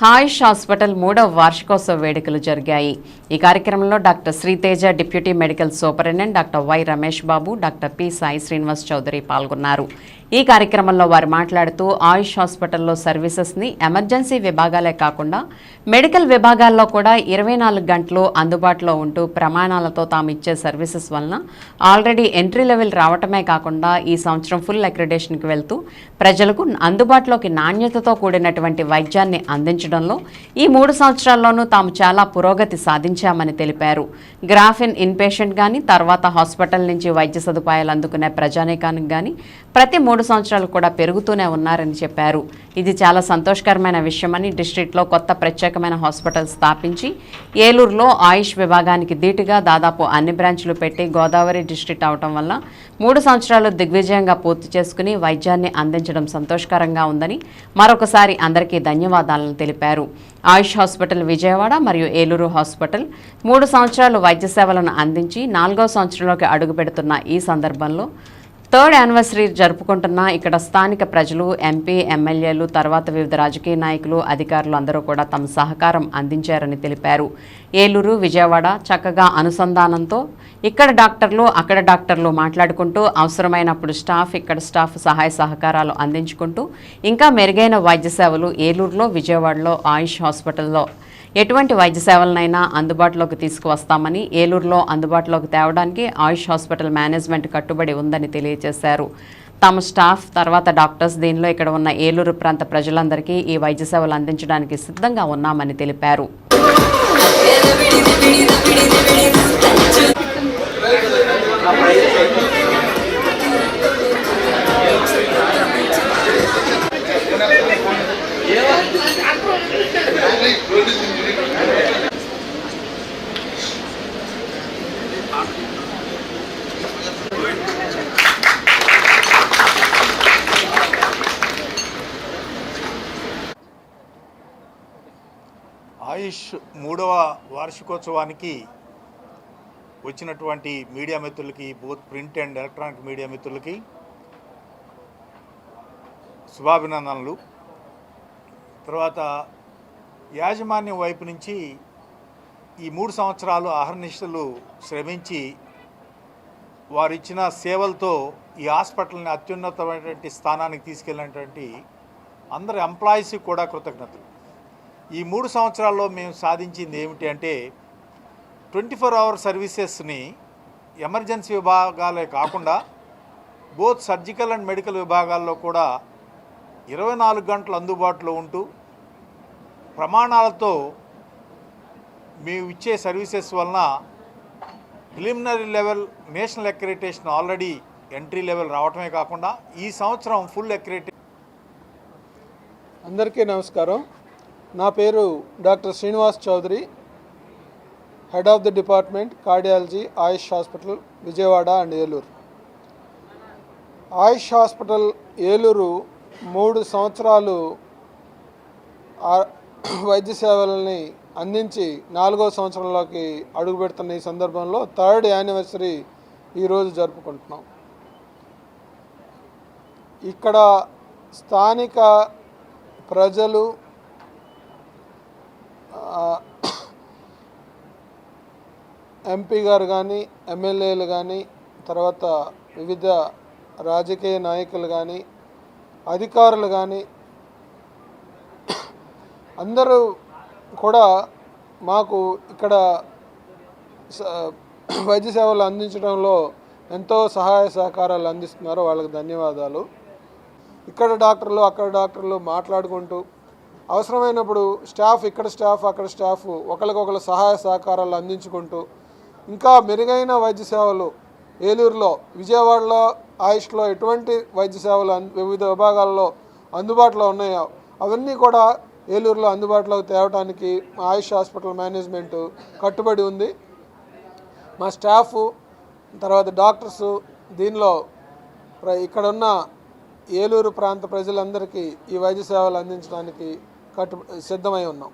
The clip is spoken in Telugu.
హాయిష్ హాస్పిటల్ మూడవ వార్షికోత్సవ వేడుకలు జరిగాయి. ఈ కార్యక్రమంలో doctor Sriteja deputy medical superintendent doctor Y Ramesh Babu doctor P Sai Srinivas Chowdary పాల్గొన్నారు. ఈ కార్యక్రమంలో వారు మాట్లాడుతూ ఆయుష్ హాస్పిటల్లో సర్వీసెస్ని ఎమర్జెన్సీ విభాగాలే కాకుండా మెడికల్ విభాగాల్లో కూడా ఇరవై నాలుగు గంటలు అందుబాటులో ఉంటూ ప్రమాణాలతో తాము ఇచ్చే సర్వీసెస్ వలన ఆల్రెడీ ఎంట్రీ లెవెల్ రావటమే కాకుండా ఈ సంవత్సరం ఫుల్ అక్రిడేషన్కి వెళ్తూ ప్రజలకు అందుబాటులోకి నాణ్యతతో కూడినటువంటి వైద్యాన్ని అందించడంలో ఈ మూడు సంవత్సరాల్లోనూ తాము చాలా పురోగతి సాధించామని తెలిపారు. గ్రాఫిన్ ఇన్పేషెంట్ కానీ తర్వాత హాస్పిటల్ నుంచి వైద్య సదుపాయాలు అందుకునే ప్రజానీకానికి కానీ ప్రతి మూడు సంవత్సరాలు కూడా పెరుగుతూనే ఉన్నారని చెప్పారు. ఇది చాలా సంతోషకరమైన విషయమని డిస్ట్రిక్ట్లో కొత్త ప్రత్యేకమైన హాస్పిటల్ స్థాపించి ఏలూరులో ఆయుష్ విభాగానికి ధీటుగా దాదాపు అన్ని బ్రాంచ్లు పెట్టి గోదావరి డిస్ట్రిక్ట్ అవటం వల్ల మూడు సంవత్సరాలు దిగ్విజయంగా పూర్తి చేసుకుని వైద్యాన్ని అందించడం సంతోషకరంగా ఉందని మరొకసారి అందరికీ ధన్యవాదాలను తెలిపారు ఆయుష్ హాస్పిటల్ విజయవాడ మరియు ఏలూరు హాస్పిటల్ మూడు సంవత్సరాలు వైద్య సేవలను అందించి నాలుగో సంవత్సరంలోకి అడుగుపెడుతున్న ఈ సందర్భంలో థర్డ్ యానివర్సరీ జరుపుకుంటున్న ఇక్కడ స్థానిక ప్రజలు ఎంపీ ఎమ్మెల్యేలు తర్వాత వివిధ రాజకీయ నాయకులు అధికారులు అందరూ కూడా తమ సహకారం అందించారని తెలిపారు. ఏలూరు విజయవాడ చక్కగా అనుసంధానంతో ఇక్కడ డాక్టర్లు అక్కడ డాక్టర్లు మాట్లాడుకుంటూ అవసరమైనప్పుడు స్టాఫ్ ఇక్కడ స్టాఫ్ సహాయ సహకారాలు అందించుకుంటూ ఇంకా మెరుగైన వైద్య సేవలు ఏలూరులో విజయవాడలో ఆయుష్ హాస్పిటల్లో ఎటువంటి వైద్య సేవలనైనా అందుబాటులోకి తీసుకువస్తామని ఏలూరులో అందుబాటులోకి తేవడానికి ఆయుష్ హాస్పిటల్ మేనేజ్మెంట్ కట్టుబడి ఉందని తెలియజేశారు. తమ స్టాఫ్ తర్వాత డాక్టర్స్ దీనిలో ఇక్కడ ఉన్న ఏలూరు ప్రాంత ప్రజలందరికీ ఈ వైద్య సేవలు అందించడానికి సిద్ధంగా ఉన్నామని తెలిపారు. ఆయుష్ మూడవ వార్షికోత్సవానికి వచ్చినటువంటి మీడియా మిత్రులకి both print and electronic media మిత్రులకి శుభాభినందనలు. తర్వాత యాజమాన్యం వైపు నుంచి ఈ మూడు సంవత్సరాలు అహర్నిశలు శ్రమించి వారు ఇచ్చిన సేవలతో ఈ హాస్పిటల్ని అత్యున్నతమైనటువంటి స్థానానికి తీసుకెళ్ళినటువంటి అందరి ఎంప్లాయీస్కి కూడా కృతజ్ఞతలు. ఈ మూడు సంవత్సరాల్లో మేము సాధించింది ఏమిటి అంటే ట్వంటీ ఫోర్ అవర్ సర్వీసెస్ని ఎమర్జెన్సీ విభాగాలే కాకుండా బోత్ సర్జికల్ అండ్ మెడికల్ విభాగాల్లో కూడా ఇరవై నాలుగు గంటలు అందుబాటులో ఉంటూ ప్రమాణాలతో మేము ఇచ్చే సర్వీసెస్ వలన preliminary level national accreditation already entry level రావటమే కాకుండా ఈ సంవత్సరం ఫుల్ అక్రిటే అందరికీ నమస్కారం. నా పేరు doctor Srinivas Chowdary head of the department cardiology Ayush hospital Vijayawada and Eluru. Ayush hospital Eluru మూడు సంవత్సరాలు వైద్య సేవలని అందించి నాలుగో సంవత్సరంలోకి అడుగుపెడుతున్న ఈ సందర్భంలో థర్డ్ యానివర్సరీ ఈరోజు జరుపుకుంటున్నాం. ఇక్కడ స్థానిక ప్రజలు ఎంపీ గారు కానీ ఎమ్మెల్యేలు కానీ తర్వాత వివిధ రాజకీయ నాయకులు కానీ అధికారులు కానీ అందరూ కూడా మాకు ఇక్కడ స- వైద్య సేవలు అందించడంలో ఎంతో సహాయ సహకారాలు అందిస్తున్నారు. వాళ్ళకి ధన్యవాదాలు. ఇక్కడ డాక్టర్లు అక్కడ డాక్టర్లు మాట్లాడుకుంటూ అవసరమైనప్పుడు స్టాఫ్ ఇక్కడ స్టాఫ్ అక్కడ స్టాఫ్ ఒకరికొకరు సహాయ సహకారాలు అందించుకుంటూ ఇంకా మెరుగైన వైద్య సేవలు. ఏలూరులో విజయవాడలో ఆయుష్లో ఎటువంటి వైద్య సేవలు వివిధ విభాగాల్లో అందుబాటులో ఉన్నాయో అవన్నీ కూడా ఏలూరులో అందుబాటులోకి తేవడానికి ఆయుష్ హాస్పిటల్ మేనేజ్మెంటు కట్టుబడి ఉంది. మా స్టాఫ్ తర్వాత డాక్టర్స్ దీనిలో ప్ర- ఇక్కడున్న ఏలూరు ప్రాంత ప్రజలందరికీ ఈ వైద్య సేవలు అందించడానికి కట్టు సిద్ధమై ఉన్నాం.